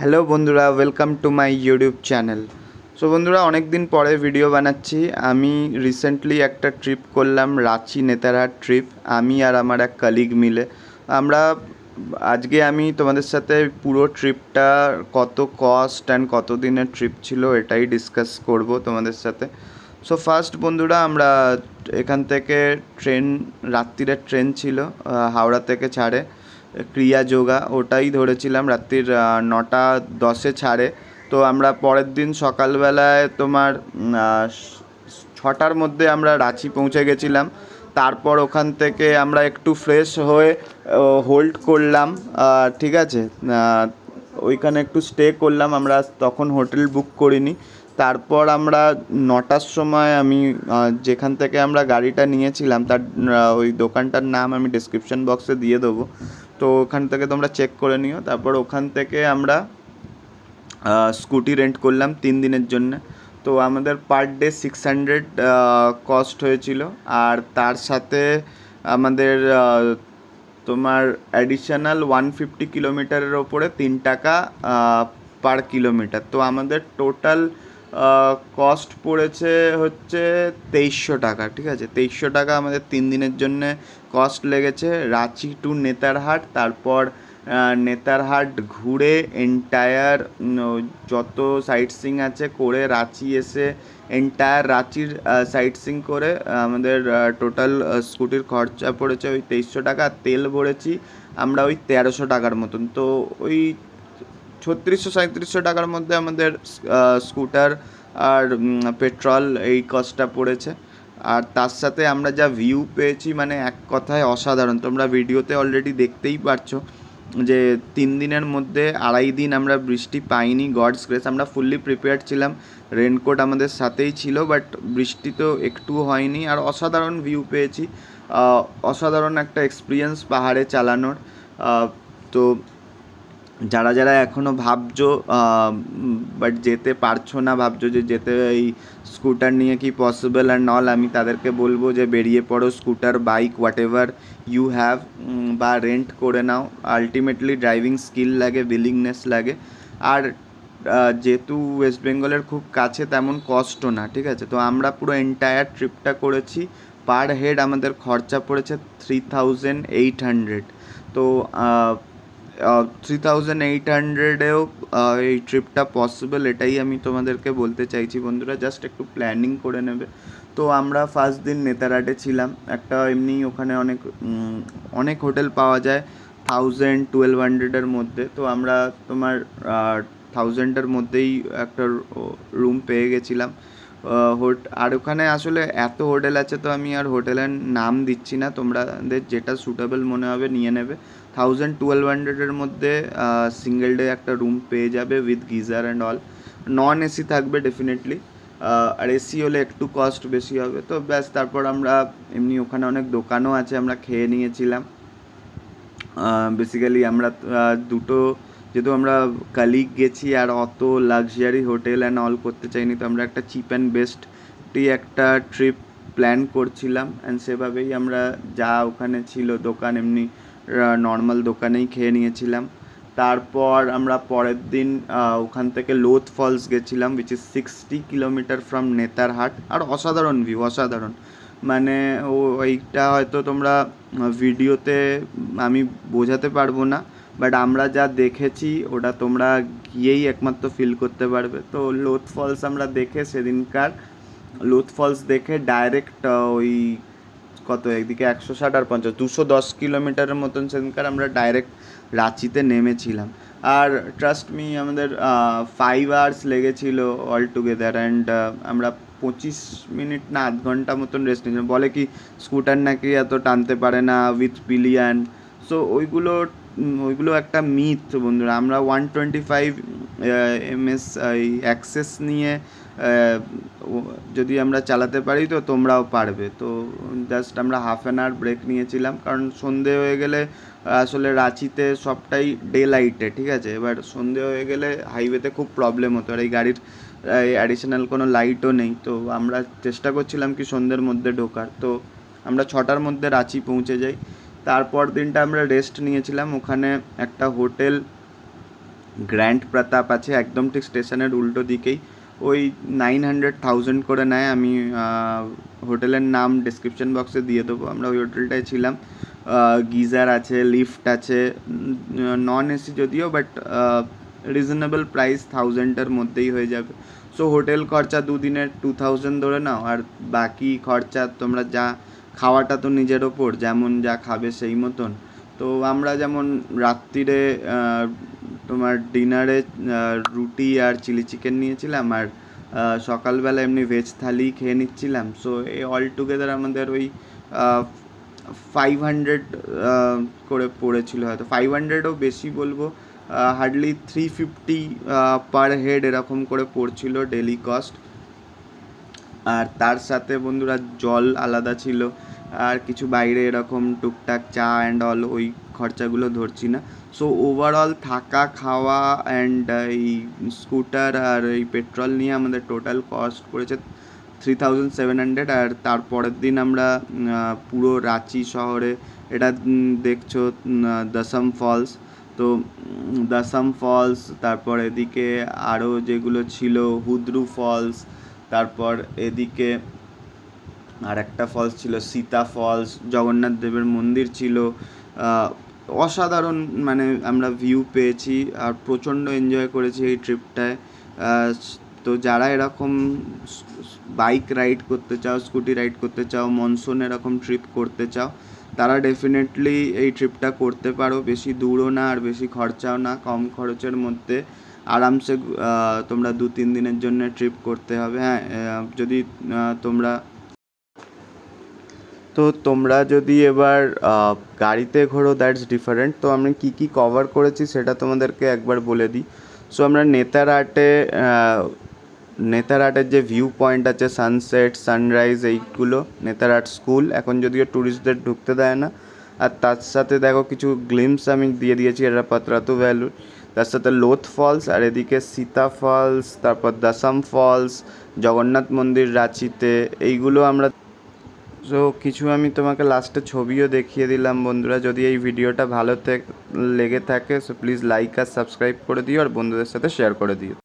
Hello বন্ধুরা welcome to my YouTube channel so বন্ধুরা অনেক দিন পরে ভিডিও বানাচ্ছি। আমি রিসেন্টলি একটা ট্রিপ করলাম, রাঁচি নেতারহাট ট্রিপ আমি আর আমার এক কালিগ মিলে। আমরা আজকে আমি তোমাদের সাথে পুরো ট্রিপটা কত কস্ট অ্যান্ড কত দিনের ট্রিপ ছিল এটাই ডিসকাস করব তোমাদের সাথে। সো ফার্স্ট বন্ধুরা, আমরা এখান থেকে ট্রেন রাত্রিরের ট্রেন ছিল হাওড়া থেকে ছাড়ে। ক্রিয়া যোগা, ওটাই ধরেছিলাম রাত্রির নটা দশে ছাড়ে। তো আমরা পরের দিন সকালবেলায় তোমার ছটার মধ্যে আমরা রাঁচি পৌঁছে গেছিলাম। তারপর ওখান থেকে আমরা একটু ফ্রেশ হয়ে হোল্ড করলাম ঠিক আছে? ওইখানে একটু স্টে করলাম, আমরা তখন হোটেল বুক করিনি। তারপর আমরা নটার সময় আমি যেখান থেকে আমরা গাড়িটা নিয়েছিলাম, তার ওই দোকানটার নাম আমি ডিসক্রিপশন বক্সে দিয়ে দেবো। তো ওখান থেকে তোমরা চেক করে নিও। তারপর ওখান থেকে আমরা স্কুটি রেন্ট করলাম তিন দিনের জন্য। তো আমাদের per day six hundred cost হয়েছিল। আর তার সাথে আমাদের তোমার অ্যাডিশনাল ওয়ান ফিফটি কিলোমিটারের ওপরে তিন টাকা পার কিলোমিটার তো আমাদের টোটাল কস্ট পড়েছে হচ্ছে তেইশশো টাকা, ঠিক আছে? তেইশশো টাকা আমাদের তিন দিনের জন্য কস্ট লেগেছে রাঁচি টু নেতারহাট, তারপর নেতারহাট ঘুরে এন্টায়ার যত সাইট সিং আছে করে রাঁচি এসে এন্টায়ার রাঁচির সাইট সিং করে আমাদের টোটাল স্কুটির খরচা পড়েছে ওই তেইশশো টাকা তেল ভরেছি আমরা ওই তেরোশো টাকার মতন। তো ওই ছত্রিশশো সাঁত্রিশশো টাকার মধ্যে আমাদের স্কুটার আর পেট্রোল এই কস্টটা পড়েছে। আর তার সাথে আমরা যা ভিউ পেয়েছি মানে এক কথায় অসাধারণ। তোমরা ভিডিওতে অলরেডি দেখতেই পারছ যে তিন দিনের মধ্যে আড়াই দিন আমরা বৃষ্টি পাইনি গডস গ্রেস আমরা ফুললি প্রিপেয়ার্ড ছিলাম। রেনকোট আমাদের সাথেই ছিল বাট বৃষ্টি তো একটুও হয়নি। আর অসাধারণ ভিউ পেয়েছি। অসাধারণ একটা এক্সপিরিয়েন্স পাহাড়ে চালানোর। তো যারা যারা এখনও ভাবছ বাট যেতে পারছ না, ভাবছ যে যেতে এই স্কুটার নিয়ে কি পসিবল আর নল আমি তাদেরকে বলব যে বেরিয়ে পড়ো scooter bike whatever you have have বা রেন্ট করে নাও। আলটিমেটলি ড্রাইভিং স্কিল লাগে উইলিংনেস লাগে। আর যেহেতু ওয়েস্ট বেঙ্গলের খুব কাছে, তেমন কষ্টও না, ঠিক আছে? তো আমরা পুরো এন্টায়ার ট্রিপটা করেছি। পার হেড আমাদের খরচা পড়েছে থ্রি থাউজেন্ড এইট হান্ড্রেড তো থ্রি থাউজেন্ড এইট হান্ড্রেডেও এই ট্রিপটা পসিবল এটাই আমি তোমাদেরকে বলতে চাইছি বন্ধুরা জাস্ট একটু প্ল্যানিং করে নেবে। তো আমরা ফার্স্ট দিন নেতারহাটে ছিলাম, একটা এমনি ওখানে অনেক অনেক হোটেল পাওয়া যায় থাউজেন্ড টুয়েলভ হান্ড্রেডের মধ্যে। তো আমরা তোমার থাউজেন্ডের মধ্যেই একটা রুম পেয়ে গেছিলাম। হোট, আর ওখানে আসলে এত হোটেল আছে তো আমি আর হোটেলের নাম দিচ্ছি না তোমাদের যেটা সুটেবল মনে হবে নিয়ে নেবে। থাউজেন্ড টুয়েলভ হান্ড্রেডের মধ্যে সিঙ্গেল ডে একটা রুম পেয়ে যাবে with geyser and all non AC থাকবে ডেফিনেটলি আর এসি হলে একটু কস্ট বেশি হবে। তো ব্যাস, তারপর আমরা এমনি ওখানে অনেক দোকানও আছে, আমরা খেয়ে নিয়েছিলাম। বেসিক্যালি আমরা দুটো যেহেতু আমরা কালিগ গেছি আর অত লাক্সারি হোটেল অ্যান্ড অল করতে চাইনি, তো আমরা একটা চিপ অ্যান্ড বেস্টই একটা ট্রিপ প্ল্যান করছিলাম অ্যান্ড সেভাবেই আমরা যা ওখানে ছিল দোকান এমনি নর্মাল দোকানেই খেয়ে নিয়েছিলাম। তারপর আমরা পরের দিন ওখান থেকে লোথ ফলস গেছিলাম which is sixty kilometre from Netarhat আর অসাধারণ ভিউ অসাধারণ। মানে ও, ওইটা হয়তো তোমরা ভিডিওতে আমি বোঝাতে পারব না। বাট আমরা যা দেখেছি, ওটা তোমরা গিয়েই একমাত্র ফিল করতে পারবে। তো লোথ ফলস আমরা দেখে সেদিনকার লোথ ফলস দেখে ডাইরেক্ট ওই কত একদিকে একশো ষাট আর পঞ্চাশ, দুশো দশ কিলোমিটারের মতন সেদিনকার আমরা ডাইরেক্ট রাঁচিতে নেমেছিলাম। আর ট্রাস্ট মি আমাদের ফাইভ আওয়ার্স লেগেছিল অল টুগেদার অ্যান্ড আমরা পঁচিশ মিনিট না আধ ঘণ্টা মতন রেস্ট নিয়েছিলাম। বলে কি স্কুটার নাকি এত টানতে পারে না উইথ পিলিয়ান সো ওইগুলো ওইগুলো একটা মিথ বন্ধুরা। আমরা ওয়ান টোয়েন্টি ফাইভ এমএস এই অ্যাক্সেস নিয়ে যদি আমরা চালাতে পারি তো তোমরাও পারবে। তো জাস্ট আমরা হাফ অ্যান আওয়ার ব্রেক নিয়েছিলাম, কারণ সন্ধে হয়ে গেলে আসলে রাঁচিতে সবটাই ডে লাইটে ঠিক আছে? এবার সন্ধে হয়ে গেলে হাইওয়েতে খুব প্রবলেম হতো, আর এই গাড়ির অ্যাডিশনাল কোনো লাইটও নেই। তো আমরা চেষ্টা করছিলাম কি সন্ধ্যের মধ্যে ঢোকার। তো আমরা ছটার মধ্যে রাঁচি পৌঁছে যাই। তারপর দিনটা আমরা রেস্ট নিয়েছিলাম। ওখানে একটা হোটেল, গ্র্যান্ড প্রতাপ আছে, একদম ঠিক স্টেশনের উল্টো দিকেই। ওই নাইন হান্ড্রেড থাউজেন্ড করে নেয়। আমি হোটেলের নাম ডিসক্রিপশন বক্সে দিয়ে দেবো। আমরা ওই হোটেলটায় ছিলাম। গিজার আছে, লিফট আছে নন এসি যদিও বাট রিজনেবল প্রাইস থাউজেন্ডের মধ্যেই হয়ে যাবে। সো হোটেল খরচা দুদিনের টু থাউজেন্ড ধরে নাও। আর বাকি খরচা তোমরা যা খাওয়াটা তো নিজের ওপর, যেমন যা খাবে সেই মতন। তো আমরা যেমন রাত্রিরে তোমার ডিনারে রুটি আর চিলি চিকেন নিয়েছিলাম আর সকালবেলা এমনি ভেজ থালি খেয়ে নিচ্ছিলাম। সো এই অল টুগেদার আমাদের ওই ফাইভ হান্ড্রেড করে পড়েছিল হয়তো। ফাইভ হান্ড্রেডও বেশি বলব hardly three fifty per head এরকম করে পড়ছিল ডেলি কস্ট আর তার সাথে বন্ধুরা জল আলাদা ছিল। আর কিছু বাইরে এরকম টুকটাক চা অ্যান্ড অল ওই খরচাগুলো ধরছি না। সো ওভারঅল থাকা, খাওয়া অ্যান্ড এই স্কুটার আর এই পেট্রোল নিয়ে আমাদের টোটাল কস্ট পড়েছে থ্রি থাউজেন্ড সেভেন হান্ড্রেড আর তারপরের দিন আমরা পুরো রাঁচি শহরে এটা দেখছ দশম ফলস তো দশম ফলস তারপর এদিকে আরও যেগুলো ছিল, হুদ্রু ফলস তারপর এদিকে আর একটা ফলস ছিল, সীতা ফলস জগন্নাথ দেবের মন্দির ছিল। অসাধারণ মানে আমরা ভিউ পেয়েছি আর প্রচণ্ড এনজয় করেছি এই ট্রিপটায় তো যারা এরকম বাইক রাইড করতে চাও স্কুটি রাইড করতে চাও মনসুন এরকম ট্রিপ করতে চাও, তারা ডেফিনেটলি এই ট্রিপটা করতে পারো। বেশি দূরও না আর বেশি খরচাও না, কম খরচের মধ্যে। আরামসে তোমরা দু তিন দিনের জন্য ট্রিপ করতে হবে। হ্যাঁ যদি তোমরা তো তোমরা যদি এবার গাড়িতে ঘোরো দ্যাটস ডিফারেন্ট তো আমি কী কী কভার করেছি সেটা তোমাদেরকে একবার বলে দিই। সো আমরা নেতার নেতারহাটে আহ, নেতারহাটের যে ভিউ পয়েন্ট আছে সানসেট সানরাইজ এইগুলো নেতার নেতারহাট স্কুল এখন যদিও ট্যুরিস্টদের ঢুকতে দেয় না। আর তার সাথে দেখো কিছু গ্লিমস আমি দিয়ে দিয়েছি এটা পাত্রাতু ভ্যালু তার সাথে লোথ ফলস আর এদিকে সীতা ফলস তারপর দাসাম ফলস জগন্নাথ মন্দির রাঁচিতে এইগুলো আমরা সো কিছু আমি তোমাকে লাস্টে ছবিও দেখিয়ে দিলাম বন্ধুরা। যদি এই ভিডিওটা ভালো লেগে থাকে সো প্লিজ লাইক আর সাবস্ক্রাইব করে দিও, আর বন্ধুদের সাথে শেয়ার করে দিও।